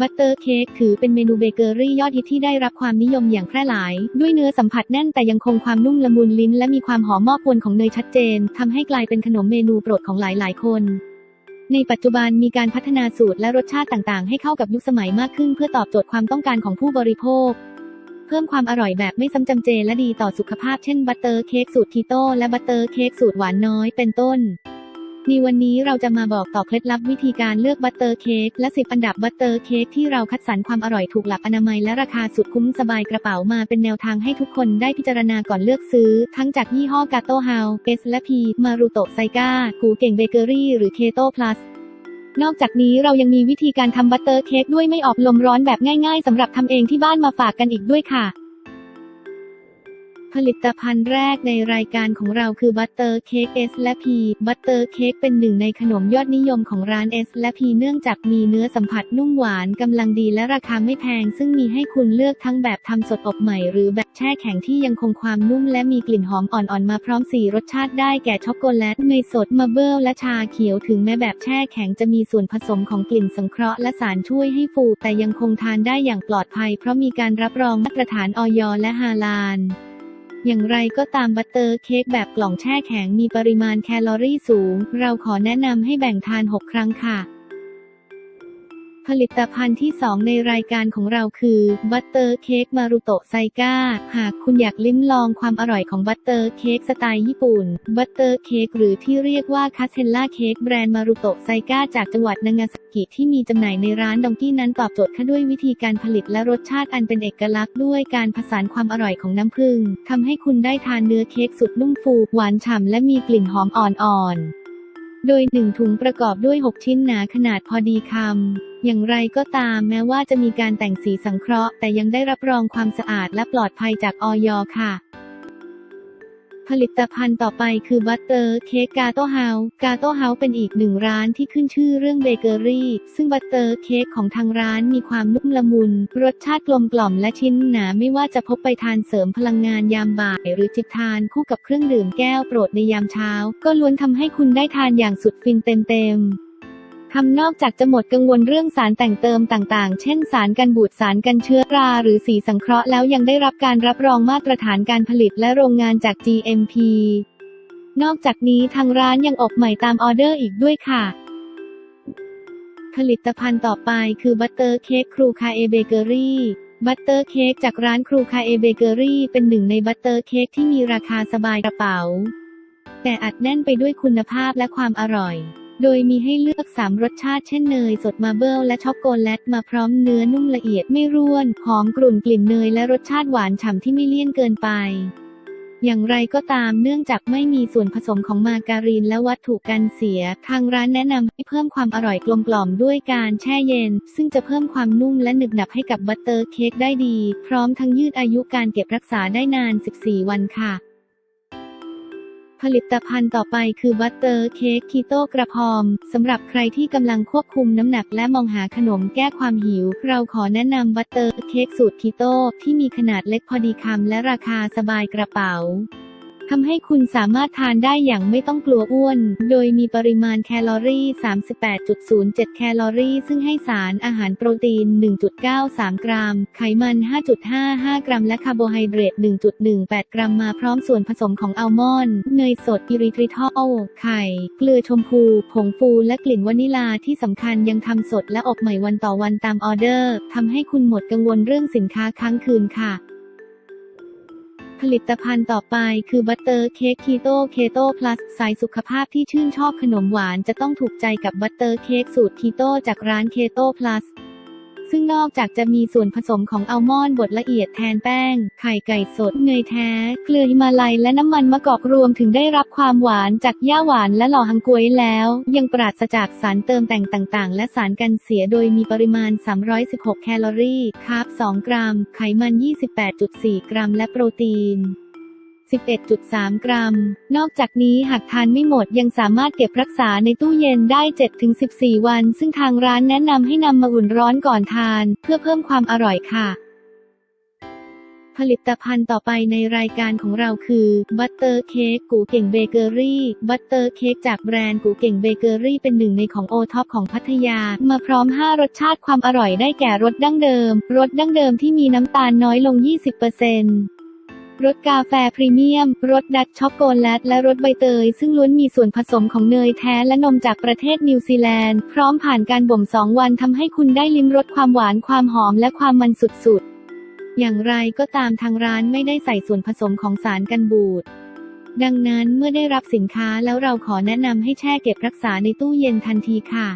บัตเตอร์เค้กถือเป็นเมนูเบเกอรี่ยอดฮิตที่ได้รับความนิยมอย่างแพร่หลาย ด้วยเนื้อสัมผัสแน่นแต่ยังคงความนุ่มละมุนลิ้นและมีความหอมมอบอวนของเนยชัดเจนทำให้กลายเป็นขนมเมนูโปรดของหลายๆ คน ในปัจจุบันมีการพัฒนาสูตรและรสชาติต่างๆ ให้เข้ากับยุคสมัยมากขึ้น เพื่อตอบโจทย์ความต้องการของผู้บริโภค เพิ่มความอร่อยแบบไม่ซ้ำจำเจและดีต่อสุขภาพเช่นบัตเตอร์เค้กสูตรคีโตและบัตเตอร์เค้กสูตรหวานน้อยเป็นต้น ในวันนี้เราจะมาบอกต่อเคล็ดลับวิธีการเลือกบัตเตอร์เค้กและ 10 อันดับบัตเตอร์เค้กที่เราคัดสรรความอร่อยถูกหลักอนามัยและราคาสุดคุ้มสบายกระเป๋ามาเป็นแนวทางให้ทุกคนได้พิจารณาก่อนเลือกซื้อ ทั้งจากยี่ห้อกาโตเฮาเอสและพี มารุโตะไซก้ากูเก่งเบเกอรี่หรือเคโต้พลัสนอกจากนี้เรายังมีวิธีการทำบัตเตอร์เค้กด้วยไม่ออกลมร้อนแบบง่าย ๆสำหรับทำเองที่บ้านมาฝากกันอีกด้วยค่ะ ผลิตภัณฑ์แรกในรายการของเราคือบัตเตอร์เค้ก S และ P บัตเตอร์เค้กเป็นหนึ่งในขนมยอดนิยมของร้าน S และ P เนื่องจากมีเนื้อสัมผัสนุ่มหวานกำลังดีและราคาไม่แพง ซึ่งมีให้คุณเลือกทั้งแบบทำสดอบใหม่หรือแบบแช่แข็งที่ยังคงความนุ่มและมีกลิ่นหอมอ่อนๆมาพร้อมสี่รสชาติได้แก่ช็อกโกแลตเนยสดมาเบิลและชาเขียวถึงแม้แบบแช่แข็งจะมีส่วนผสมของกลิ่นสังเคราะห์และสารช่วยให้ฟูแต่ยังคงทานได้อย่างปลอดภัย เพราะมีการรับรองมาตรฐานออยและฮาลาล อย่างไรก็ตามบัตเตอร์เค้กแบบกล่องแช่แข็งมีปริมาณแคลอรี่สูง เราขอแนะนำให้แบ่งทาน 6 ครั้งค่ะ ผลิตภัณฑ์ที่ 2 ในรายการของเราคือบัตเตอร์เค้กมารุโตะไซก้า หากคุณอยากลิ้มลองความอร่อยของบัตเตอร์เค้กสไตล์ญี่ปุ่น บัตเตอร์เค้กหรือที่เรียกว่าคาเซลล่าเค้กแบรนด์มารุโตะไซก้าจากจังหวัดนางาซากิที่มีจำหน่ายในร้านดองกี้นั้นตอบโจทย์ค่ะด้วยวิธีการผลิตและรสชาติอันเป็นเอกลักษณ์ด้วยการผสานความอร่อยของน้ำผึ้งทำให้คุณได้ทานเนื้อเค้กสุดนุ่มฟูหวานฉ่ำและมีกลิ่นหอมอ่อนๆ โดยหนึ่งถุงประกอบด้วย 6 ชิ้นหนาขนาดพอดีคำ อย่างไรก็ตามแม้ว่าจะมีการแต่งสีสังเคราะห์ แต่ยังได้รับรองความสะอาดและปลอดภัยจากออยค่ะ ผลิตภัณฑ์ต่อไปคือบัตเตอร์เค้กกาโตเฮาส์กาโตเฮาส์เป็นอีกหนึ่งร้านที่ขึ้นชื่อเรื่องเบเกอรี่ ซึ่งบัตเตอร์เค้กของทางร้านมีความนุ่มละมุน รสชาติกลมกล่อมและชิ้นหนาไม่ว่าจะพบไปทานเสริมพลังงานยามบ่าย หรือจิบทานคู่กับเครื่องดื่มแก้วโปรดในยามเช้า ก็ล้วนทำให้คุณได้ทานอย่างสุดฟินเต็มๆ ทำนอกจากจะหมดกังวลเรื่องสารแต่งเติมต่างๆ เช่นสารกันบูดสารกันเชื้อรา หรือสีสังเคราะห์แล้วยังได้รับการรับรองมาตรฐานการผลิตและโรงงานจาก GMP นอกจากนี้ทางร้านยังอบใหม่ตามออเดอร์อีกด้วยค่ะ ผลิตภัณฑ์ต่อไปคือบัตเตอร์เค้กครูคาเอเบเกอรี่บัตเตอร์เค้กจากร้านครูคาเอเบเกอรี่เป็นหนึ่งในบัตเตอร์เค้กที่มีราคาสบายกระเป๋า แต่อัดแน่นไปด้วยคุณภาพและความอร่อย โดยมีให้เลือก 3 รสชาติเช่นเนยสดมาเบิลและช็อกโกแลตมาพร้อมเนื้อนุ่มละเอียดไม่ร่วน หอมกลุ่นกลิ่นเนยและรสชาติหวานฉ่ำที่ไม่เลี่ยนเกินไป อย่างไรก็ตามเนื่องจากไม่มีส่วนผสมของมาการีนและวัตถุกันเสีย ทางร้านแนะนำให้เพิ่มความอร่อยกลมกล่อมด้วยการแช่เย็น ซึ่งจะเพิ่มความนุ่มและหนึบหนับให้กับบัตเตอร์เค้กได้ดี พร้อมทั้งยืดอายุการเก็บรักษาได้นาน 14 วันค่ะ ผลิตภัณฑ์ต่อไปคือบัตเตอร์เค้กคีโตกระพอมสำหรับใครที่กำลังควบคุมน้ำหนักและมองหาขนมแก้ความหิว เราขอแนะนำบัตเตอร์เค้กสูตรคีโตที่มีขนาดเล็กพอดีคำและราคาสบายกระเป๋า ทำให้คุณสามารถทานได้อย่างไม่ต้องกลัวอ้วน โดยมีปริมาณแคลอรี่ 38.07 แคลอรี่ ซึ่งให้สารอาหารโปรตีน 1.93 กรัม ไขมัน 5.55 กรัม และคาร์โบไฮเดรต 1.18 กรัมมาพร้อมส่วนผสมของอัลมอนด์ เนยสด อิริทริทอล ไข่ เกลือชมพู ผงฟู และกลิ่นวานิลาที่สำคัญยังทำสดและอบใหม่วันต่อวันตามออเดอร์ ทำให้คุณหมดกังวลเรื่องสินค้าค้างคืนค่ะ ผลิตภัณฑ์ต่อไปคือบัตเตอร์เค้กคีโตเคโตพลัสสายสุขภาพที่ชื่นชอบขนมหวานจะต้องถูกใจกับบัตเตอร์เค้กสูตรคีโตจากร้านเคโตพลัส ซึ่งนอกจากจะมีส่วนผสมของอัลมอนด์บดละเอียดแทนแป้ง ไข่ไก่สด เนยแท้ เกลือฮิมาลัยและน้ำมันมะกอกรวมถึงได้รับความหวานจากย่าหวานและหล่อฮังกวยแล้ว ยังปราศจากสารเติมแต่งต่างๆ และสารกันเสียโดยมีปริมาณ 316 แคลอรี่ คาร์บ 2 กรัม ไขมัน 28.4 กรัม และโปรตีน 11.3 กรัม นอกจากนี้หากทานไม่หมดยังสามารถเก็บรักษาในตู้เย็นได้ 7-14 วัน ซึ่งทางร้านแนะนำให้นำมาอุ่นร้อนก่อนทาน เพื่อเพิ่มความอร่อยค่ะ ผลิตภัณฑ์ต่อไปในรายการของเราคือบัตเตอร์เค้กกูเก่งเบเกอรี่บัตเตอร์เค้กจากแบรนด์กูเก่งเบเกอรี่เป็นหนึ่งในของโอท็อปของพัทยา มาพร้อม 5 รสชาติความอร่อยได้แก่รสดั้งเดิม รสดั้งเดิมที่มีน้ำตาลน้อยลง 20% รสกาแฟพรีเมียม รสดักช็อกโกแลต และรสใบเตย ซึ่งล้วนมีส่วนผสมของเนยแท้และนมจากประเทศนิวซีแลนด์ พร้อมผ่านการบ่ม 2 วันทำให้คุณได้ลิ้มรสความหวาน ความหอม และความมันสุดๆ อย่างไรก็ตามทางร้านไม่ได้ใส่ส่วนผสมของสารกันบูด ดังนั้นเมื่อได้รับสินค้าแล้วเราขอแนะนำให้แช่เก็บรักษาในตู้เย็นทันทีค่ะ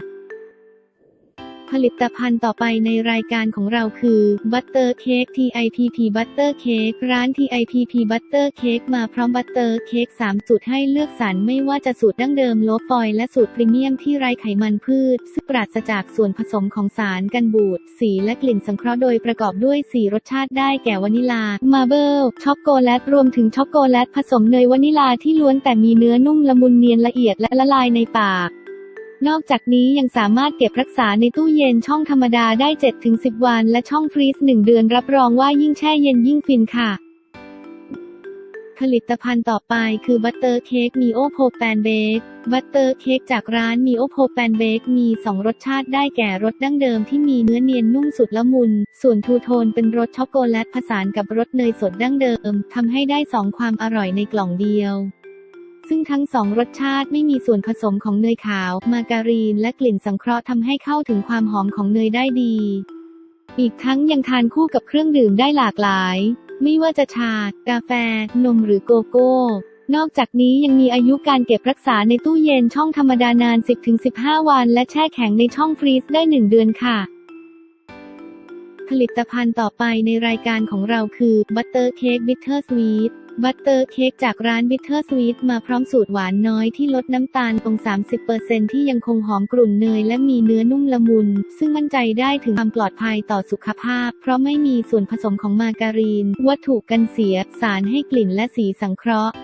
ผลิตภัณฑ์ต่อไปในรายการของเราคือ Butter Cake TIPP Butter Cake ร้าน TIPP Butter Cake มาพร้อมบัตเตอร์เค้ก3สูตรให้เลือกสรรไม่ว่าจะสูตรดั้งเดิมโลฟอยและสูตรพรีเมียมที่ไร้ไขมันพืช ซึ่งปราศจากส่วนผสมของสารกันบูด สีและกลิ่นสังเคราะห์โดยประกอบด้วย 4 รสชาติได้แก่วานิลา มาเบิลช็อกโกแลตรวมถึงช็อกโกแลตผสมเนยวานิลาที่ล้วนแต่มีเนื้อนุ่มละมุนเนียนละเอียดและละลายในปาก นอกจากนี้ยังสามารถเก็บรักษาในตู้เย็นช่องธรรมดาได้ 7-10 วัน และช่องฟรีซ 1 เดือนรับรองว่ายิ่งแช่เย็นยิ่งฟินค่ะ ผลิตภัณฑ์ต่อไปคือบัตเตอร์เค้กมีโอโพแปนเบกบัตเตอร์เค้กจากร้านมีโอโพแปนเบกมี 2 รสชาติได้แก่รสดั้งเดิมที่มีเนื้อเนียนนุ่มสุดละมุน ส่วนทูโทนเป็นรสช็อกโกแลตผสานกับรสเนยสดดั้งเดิมทำให้ได้ 2 ความอร่อยในกล่องเดียว ซึ่งทั้งสองรสชาติไม่มีส่วนผสมของเนยขาว มาการีน และกลิ่นสังเคราะห์ทำให้เข้าถึงความหอมของเนยได้ดี อีกทั้งยังทานคู่กับเครื่องดื่มได้หลากหลาย ไม่ว่าจะชา กาแฟ นมหรือโกโก้ นอกจากนี้ยังมีอายุการเก็บรักษาในตู้เย็นช่องธรรมดานาน 10-15 วัน และแช่แข็งในช่องฟรีซได้ 1 เดือนค่ะผลิตภัณฑ์ต่อไปในรายการของเราคือบัตเตอร์เค้กบิทเทอร์สวีท บัตเตอร์เค้กจากร้านบิทเทอร์สวีทมาพร้อมสูตรหวานน้อยที่ลดน้ำตาลลง30%ที่ยังคงหอมกลุ่นเนยและมีเนื้อนุ่มละมุน ซึ่งมั่นใจได้ถึงความปลอดภัยต่อสุขภาพ เพราะไม่มีส่วนผสมของมาการีน วัตถุกันเสีย สารให้กลิ่นและสีสังเคราะห์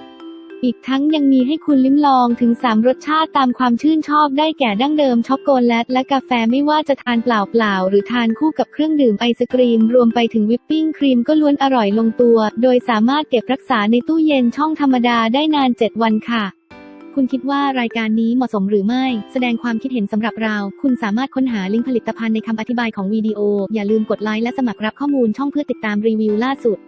อีกทั้งยังมีให้คุณลิ้มลองถึง 3 รสชาติตามความชื่นชอบได้แก่ดั้งเดิมช็อกโกแลตและกาแฟไม่ว่าจะทานเปล่าๆหรือทานคู่กับเครื่องดื่มไอศกรีม รวมไปถึงวิปปิ้งครีมก็ล้วนอร่อยลงตัว โดยสามารถเก็บรักษาในตู้เย็นช่องธรรมดาได้นาน 7 วันค่ะคุณคิดว่ารายการนี้เหมาะสมหรือไม่ แสดงความคิดเห็นสำหรับเรา คุณสามารถค้นหาลิงก์ผลิตภัณฑ์ในคำอธิบายของวิดีโอ อย่าลืมกดไลค์และสมัครรับข้อมูลช่องเพื่อติดตามรีวิวล่าสุด